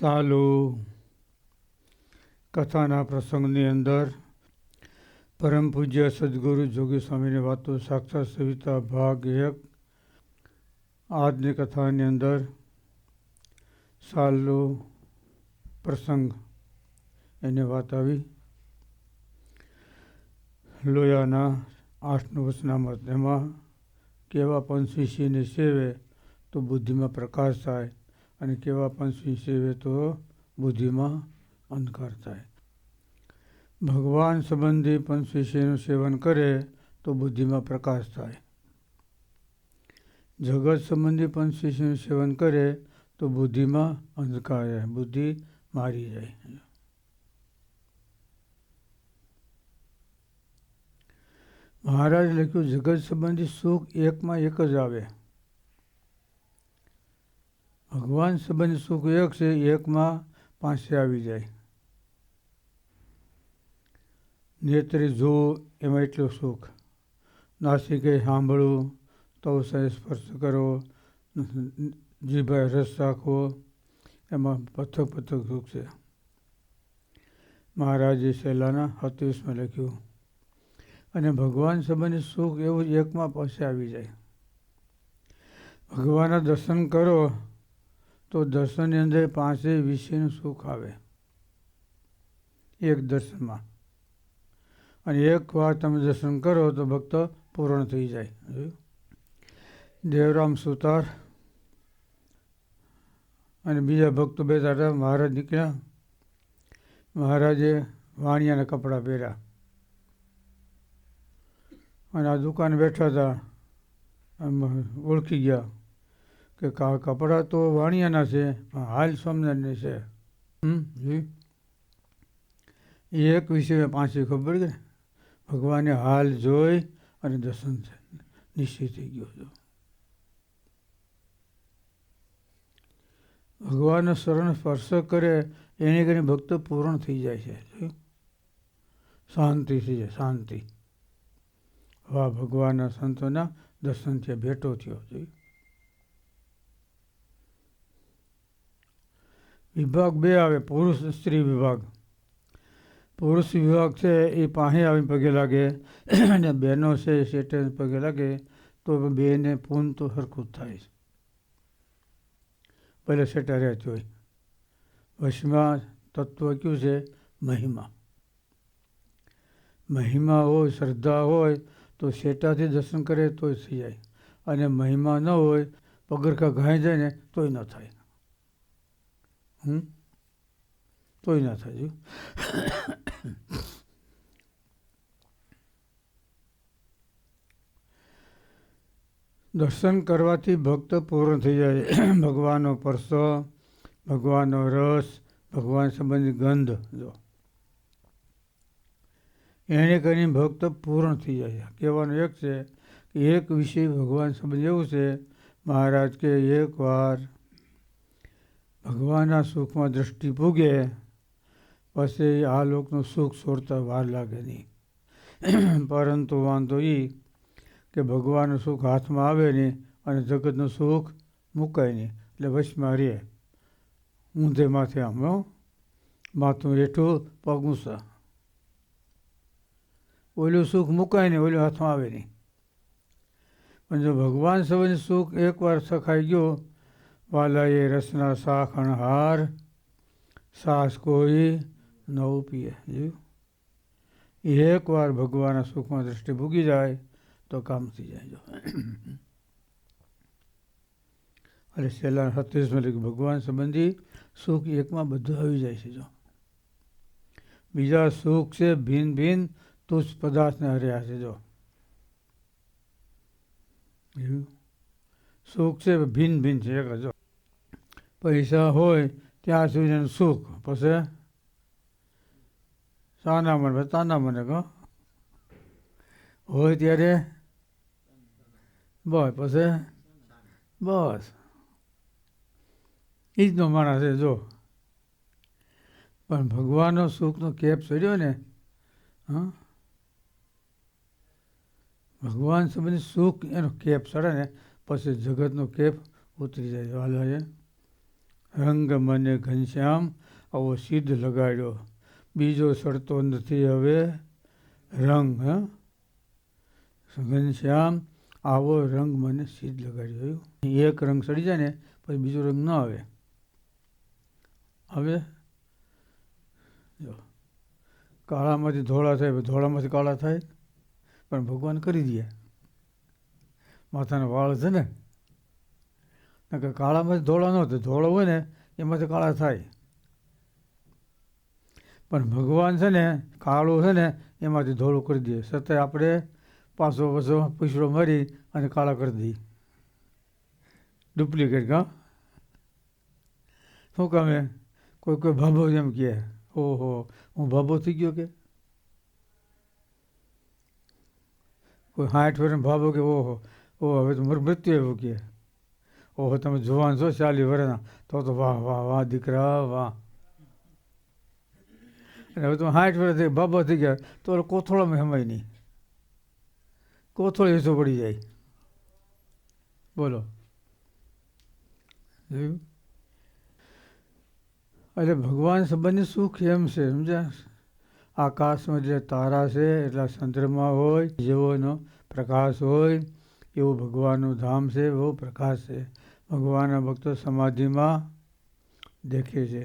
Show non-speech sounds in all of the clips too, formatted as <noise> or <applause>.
સાલું. કથાના પ્રસંગની અંદર પરમ પૂજ્ય સદગુરુ જોગી સ્વામીની વાતો સાક્ષાત સવિતા ભાગ એક. આજની કથાની અંદર સાલુ પ્રસંગ એની વાત આવી. લોયાના આઠનું વચનામત એમાં કેવા પંચવીસીને સેવે તો બુદ્ધિમાં પ્રકાશ થાય અને કેવા પંચવી સેવે તો બુદ્ધિમાં અંધકાર થાય. ભગવાન સંબંધી પંચવિષયનું સેવન કરે તો બુદ્ધિમાં પ્રકાશ થાય. જગત સંબંધી પંચવિષયનું સેવન કરે તો બુદ્ધિમાં અંધકાર જાય બુદ્ધિ મારી જાય. મહારાજ લખ્યું, જગત સંબંધી સુખ એકમાં એક જ આવે. ભગવાન સંબંધ સુખ એક છે, એકમાં પાસે આવી જાય. નેત્રે જોવું એમાં એટલું સુખ. નાસિકે સાંભળવું તો સ્પર્શ કરો જીભાઈ રસ રાખવો એમાં પથક પથક સુખ છે. મહારાજે સહેલાના હતીસમાં લખ્યું, અને ભગવાન સંબંધિત સુખ એવું એકમાં પાસે આવી જાય. ભગવાનના દર્શન કરો તો દર્શનની અંદર પાંચે વિષયનું સુખ આવે. એક દર્શનમાં. અને એક વાર તમે દર્શન કરો તો ભક્ત પૂર્ણ થઈ જાય. દેવરામ સુતાર અને બીજા ભક્તો બેઠા હતા, મહારાજ નીકળ્યા. મહારાજે વાણિયાના કપડાં પહેર્યા. અને આ દુકાન બેઠા હતા ઓળખી ગયા. કે કપડાં તો વાણિયાના છે પણ હાલ સ્વામિનારાયણને છે. હમ એ એક વિષય પાંચે ખબર કે ભગવાને હાલ જોઈ અને દર્શન છે. નિશ્ચય થઈ ગયો હતો ભગવાનનો શરણ સ્પર્શ કરે એને કરીને ભક્ત પૂર્ણ થઈ જાય છે. શાંતિ થઈ જાય શાંતિ. વાહ ભગવાનના સંતોના દર્શનથી ભેટો થયો. જોઈ વિભાગ બે આવે, પુરુષ સ્ત્રી વિભાગ. પુરુષ વિભાગ છે એ પાસે આવીને પગે લાગે <clears throat> અને બહેનો છે શેઠે પગે લાગે, તો બેને પૂન તો સરખું થાય છે. ભલે શેઠા રહેતી હોય. વશમાં તત્વ કયું છે? મહિમા. મહિમા હોય, શ્રદ્ધા હોય, તો શેટાથી દર્શન કરે તોય થઈ જાય. અને મહિમા ન હોય, પગરખા ઘાઈ જાય ને તોય ન થાય. તોય ના થાય દર્શન કરવાથી ભક્ત પૂર્ણ થઈ જાય. ભગવાનનો પરસો, ભગવાનનો રસ, ભગવાન સંબંધી ગંધ, જો. એને કરીને ભક્ત પૂર્ણ થઈ જાય. કહેવાનું એક છે કે એક વિષય ભગવાન સંબંધ એવું છે, મહારાજ કે એકવાર ભગવાનના સુખમાં દૃષ્ટિ ભૂગે, પછી આ લોકનું સુખ છોડતા વાર લાગે નહીં. પરંતુ વાંધો એ કે ભગવાનનું સુખ હાથમાં આવે નહીં અને જગતનું સુખ મુકાય નહીં. એટલે વશમાં રહે ઊંધે માથે આમ માથું રેઠું પગ ઊંચા ઓલું સુખ મુકાય નહીં, ઓલું હાથમાં આવે નહીં. પણ જો ભગવાન સમય સુખ એકવાર સખાઈ ગયો વાલાએ રસના શાખ અણહાર સાસ કોઈ નવું પીએ. જોયું એકવાર ભગવાનના સુખમાં દ્રષ્ટિ ભૂગી જાય તો કામ થઈ જાય જો. એટલે છેલ્લા સત્રીસમાં ભગવાન સંબંધી સુખ એકમાં બધું આવી જાય છે જો. બીજા સુખ છે ભિન્ન ભિન્ન તુચ્છ પદાર્થને હર્યા છે જો. સુખ છે ભિન્ન ભિન્ન છે એક જો. પૈસા હોય ત્યાં સુધી સુખ. પછી સાના મને તાના મને કહો હોય ત્યારે બસ, પછી બસ. એ જ નો માણસ છે, જો. પણ ભગવાનનો સુખનો કેપ ચડ્યો ને, હા, ભગવાન સંબંધી સુખ એનો કેપ ચડે ને, પછી જગતનો કેપ ઉતરી જાય. હાલ. રંગ મને ઘનશ્યામ આવો સિદ્ધ લગાડ્યો. બીજો સડતો નથી હવે રંગ, હ? ઘનશ્યામ આવો રંગ મને સિદ્ધ લગાડ્યો. એક રંગ સડી જાય ને, પછી બીજો રંગ ન આવે. હવે કાળામાંથી ધોળા થાય ધોળામાંથી કાળા થાય. પણ ભગવાન કરી દે. માથાના વાળ છે ને નકર કાળામાંથી ધોળા ન થાય ધોળો હોય ને એમાંથી કાળા થાય. પણ ભગવાન છે ને, કાળો છે ને, એમાંથી ધોળું કરી દે. છતાંય આપણે પાછો પાછો પીછડો મારી અને કાળા કરી દઈએ. ડુપ્લિકેટ કા શું કામે કોઈ કોઈ ભાભો એમ કહે, ઓહો, હું ભાભો થઈ ગયો કે? કોઈ સાઠ વર્ષ ભાભો કે, ઓહો ઓહો, હવે તો મૃત્યુ એવું કે. ઓહો, તમે જોવાન છો ચાલી વર્ષના તો તો વાહ વાહ વાહ, દીકરા, વાહ. અને હવે તમે સાઠ વર્ષ થઈ, બાબા થઈ ગયા. તો કોથળામાં હમાય નહીં. કોથળો હિસ્સો પડી જાય? બોલો. એટલે ભગવાન સંબંધી સુખ એમ છે, સમજ્યા? આકાશમાં જે તારા છે, એટલા ચંદ્રમા હોય, જેવોનો પ્રકાશ હોય, એવું ભગવાનનું ધામ છે, એવો પ્રકાશ છે. ભગવાનના ભક્તો સમાધિમાં દેખે છે.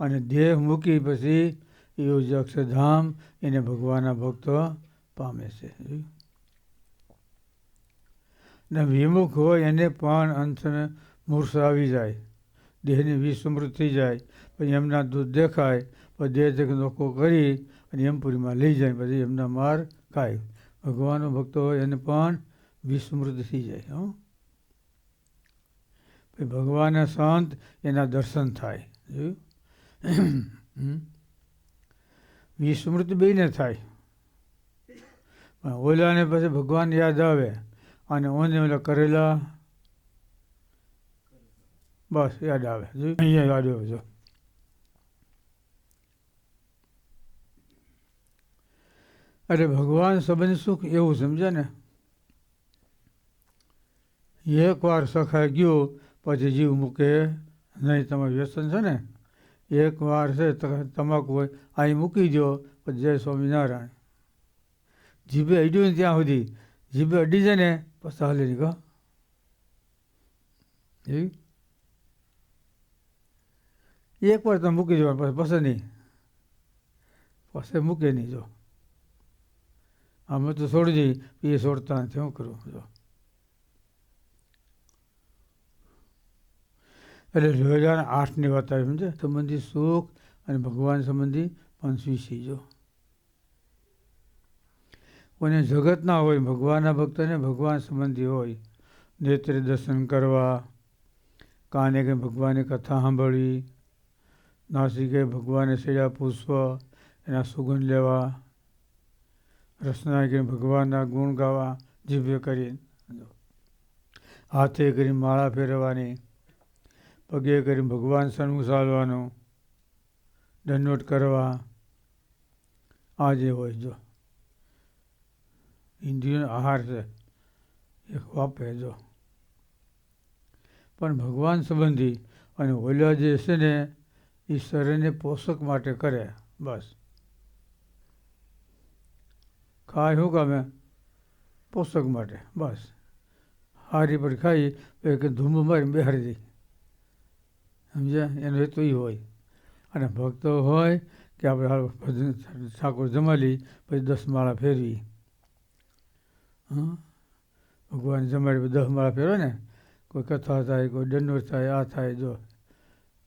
અને દેહ મૂકી પછી એવું અક્ષરધામ એને ભગવાનના ભક્તો પામે છે. ને વિમુખ હોય એને પણ અંતને મૂર્છા આવી જાય. દેહની વિસ્મૃત થઈ જાય, પછી એમના દૂધ દેખાય, પછી દેહ દેખ નોકો કરી અને એમપુરીમાં લઈ જાય, પછી એમના માર ખાય. ભગવાનનો ભક્તો હોય એને પણ વિસ્મૃત થઈ જાય, હો. ભગવાનના સંત એના દર્શન થાય. જોયું? વિસ્મૃત બેને થાય. પણ ઓલાને પછી ભગવાન યાદ આવે અને ઓને ઓલા કરેલા બસ યાદ આવે? અહીંયા યાદ આવે જો અરે ભગવાન સંબંધ સુખ એવું સમજે ને? એક વાર સખાઈ ગયો પછી જીવ મૂકે, નહીં, તમારું વ્યસન છે ને, એક વાર છે તમાકુ હોય, અહીં મૂકી દો જય સ્વામિનારાયણ. જીભે અડ્યું ને ત્યાં સુધી, જીભે અડી જાય ને, પછી હાલે નહીં કહો એવી એક વાર તમે મૂકી જવાનું પછી પછી નહીં. પછી મૂકે નહીં, જો. અમે તો છોડી દઈએ, એ છોડતા નથી શું કરું, જો. એટલે બે હજાર આઠની વાત આવી સમજે સંબંધી સુખ અને ભગવાન સંબંધી પંચવી જો. કોઈને જગત ના હોય, ભગવાનના ભક્તને ભગવાન સંબંધી હોય, નેત્રે દર્શન કરવા, કાને કે ભગવાનની કથા સાંભળવી, નાસિકે ભગવાને સેડા પૂછવા, એના સુગંધ લેવા રસના કરીને ભગવાનના ગુણ ગાવા, જીભે કરીને હાથે કરીને માળા ફેરવવાની પગે કરીને ભગવાન સન્મુખ ચાલવાનું દંડોટ કરવા આ જે હોય જો. ઇન્દ્રિયનો આહાર છે, એ વાપરે જો. પણ ભગવાન સંબંધી અને ઓલા જે છે ને, એ શરીરને પોષક માટે કરે, બસ. ખાય શું ગમે પોષક માટે, બસ. હારી પર ખાઈ એક ધૂમ મારી બેહારી દઈ સમજ્યા? એનો હેતુ એ હોય. અને ભક્તો હોય કે આપણે ભજન ઠાકોર જમાલી પછી દસ માળા ફેરવી ભગવાન જમાડી દસ માળા ફેરવે ને? કોઈ કથા થાય, કોઈ દંડો થાય, આ થાય, જો.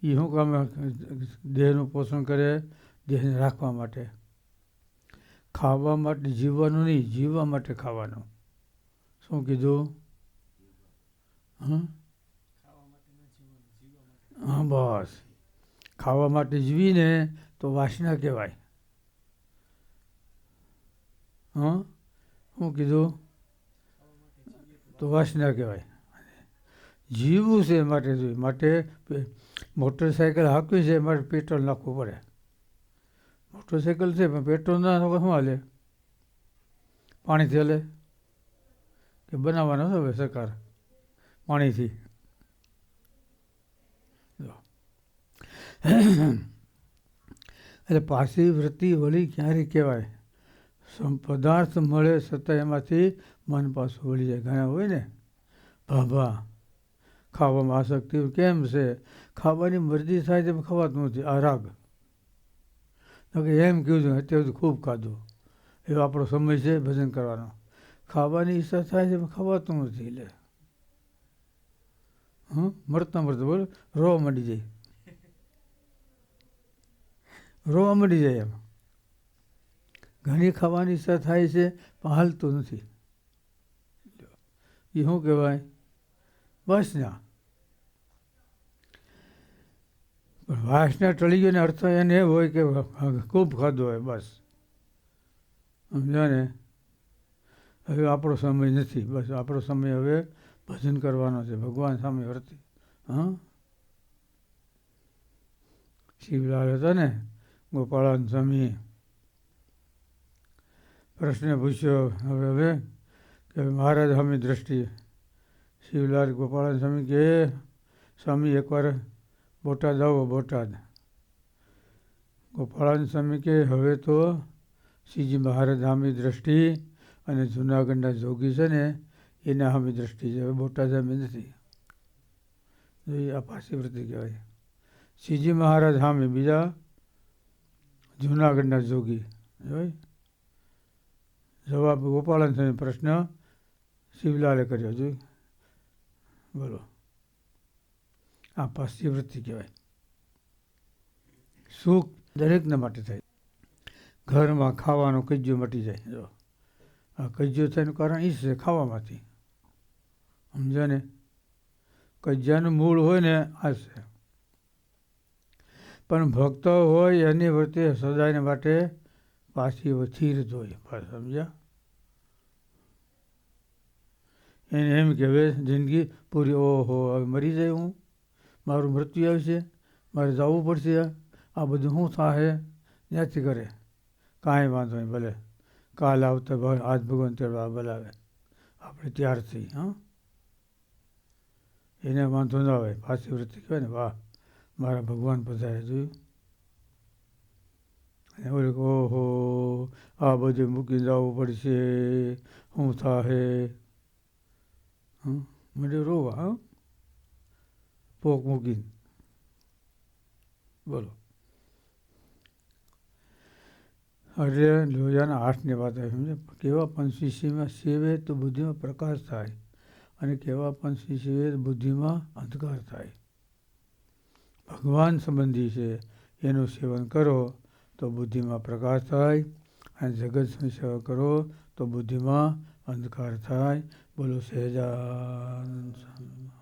એ શું કામ દેહનું પોષણ કરે દેહને રાખવા માટે. ખાવા માટે જીવવાનું નહીં, જીવવા માટે ખાવાનું. શું કીધું? હં? હા, બસ. ખાવા માટે જીવીને તો વાસના કહેવાય. હં? શું કીધું? તો વાસના કહેવાય. જીવવું છે માટે જોઈએ. માટે મોટરસાયકલ હાંકવી છે માટે પેટ્રોલ નાખવું પડે. મોટરસાઇકલ છે, પણ પેટ્રોલ ના શું હાલે? પાણીથી હાલે? કે બનાવવાનો હવે સરકાર? પાણીથી જો એટલે પાછી વૃત્તિ વળી ક્યારે કહેવાય? સમ- પદાર્થ મળે છતાં એમાંથી મન પાછું વળી જાય. ઘણા હોય ને? ભાભા ખાવામાં આસક્તિ કેમ છે? ખાવાની મરજી થાય તેમ ખવાતું નથી. આ રાગ. એમ છે અત્યારે ખૂબ ખાધું. એવો આપણો સમય છે ભજન કરવાનો. ખાવાની ઈચ્છા થાય છે ખવાતું નથી એટલે. હં મળતા મળતા બોલ, રોવા માંડી જાય. રોવા મળી જાય એમ. ઘણી ખાવાની ઈચ્છા થાય છે, પણ હાલતું નથી. એ શું કહેવાય? વાસના પણ વાસના ટળી ગયો ને અર્થ એને એ હોય કે ખૂબ ખાધો હોય, બસ. સમજો ને? હવે આપણો સમય નથી, બસ આપણો સમય હવે ભજન કરવાનો છે, ભગવાન સામે વર્તી. હા? શિવલાલ હતો ને? ગોપાળાન સ્વામી પ્રશ્ન પૂછ્યો હવે હવે કે મહારાજ સામે દ્રષ્ટિ શિવલાલ ગોપાળાન સ્વામી કે સ્વામી, એકવાર બોટાદ આવો, બોટાદ. ગોપાળાન સ્વામી કે હવે તો શ્રીજી મહારાજ સ્વામી દ્રષ્ટિ અને જૂનાગઢના જોગી છે ને, એના સામે દ્રષ્ટિ છે. હવે બોટાદ સામે નથી. જોઈએ આ પાસી વૃત્તિ કહેવાય. શ્રીજી મહારાજ સામે બીજા જુનાગઢના જોગી. જોઈ જવાબ ગોપાલન સ્વામી પ્રશ્ન શિવલાલે કર્યો. જોઈ બોલો. આ પાછી વૃત્તિ કહેવાય. સુખ દરેકના માટે થાય. ઘરમાં ખાવાનો કજ્જો મટી જાય. જો. આ કજ્જો થયાનું કારણ એ છે ખાવામાંથી. સમજો ને? કજ્જાનું મૂળ હોય ને આ છે. પણ ભક્તો હોય એની વૃત્તિ સદાયને માટે પાછી વથીર જોઈએ સમજ્યા? એને એમ કે, હવે જિંદગી પૂરી, ઓહો, હવે મરી જાય હું. મારું મૃત્યુ આવશે. મારે જવું પડશે. આ બધું શું થાય ત્યાંથી કરે? કાંઈ વાંધો નહીં, ભલે. કાલ આવતા આજ ભગવાન તેડવા બોલાવે. આપણે ત્યારથી હા? એને વાંધો ના આવે. પાછી વૃત્તિ કહેવાય ને, વાહ. મારા ભગવાન પધારે જોયું અને ઓલું ઓહો, આ બધું મૂકી જવું પડશે. શું થાહે. મને રોવા પોક મૂકીને. બોલો. અરે લોજાના હાથની વાત સમજે કેવા પંચશીશીમાં સેવે તો બુદ્ધિમાં પ્રકાશ થાય અને કેવા પંચશી સેવે બુદ્ધિમાં અંધકાર થાય. ભગવાન સંબંધી છે, એનું સેવન કરો તો બુદ્ધિમાં પ્રકાશ થાય અને જગતની સેવા કરો તો બુદ્ધિમાં અંધકાર થાય. બોલો સહેજાનંદ સ્વામી.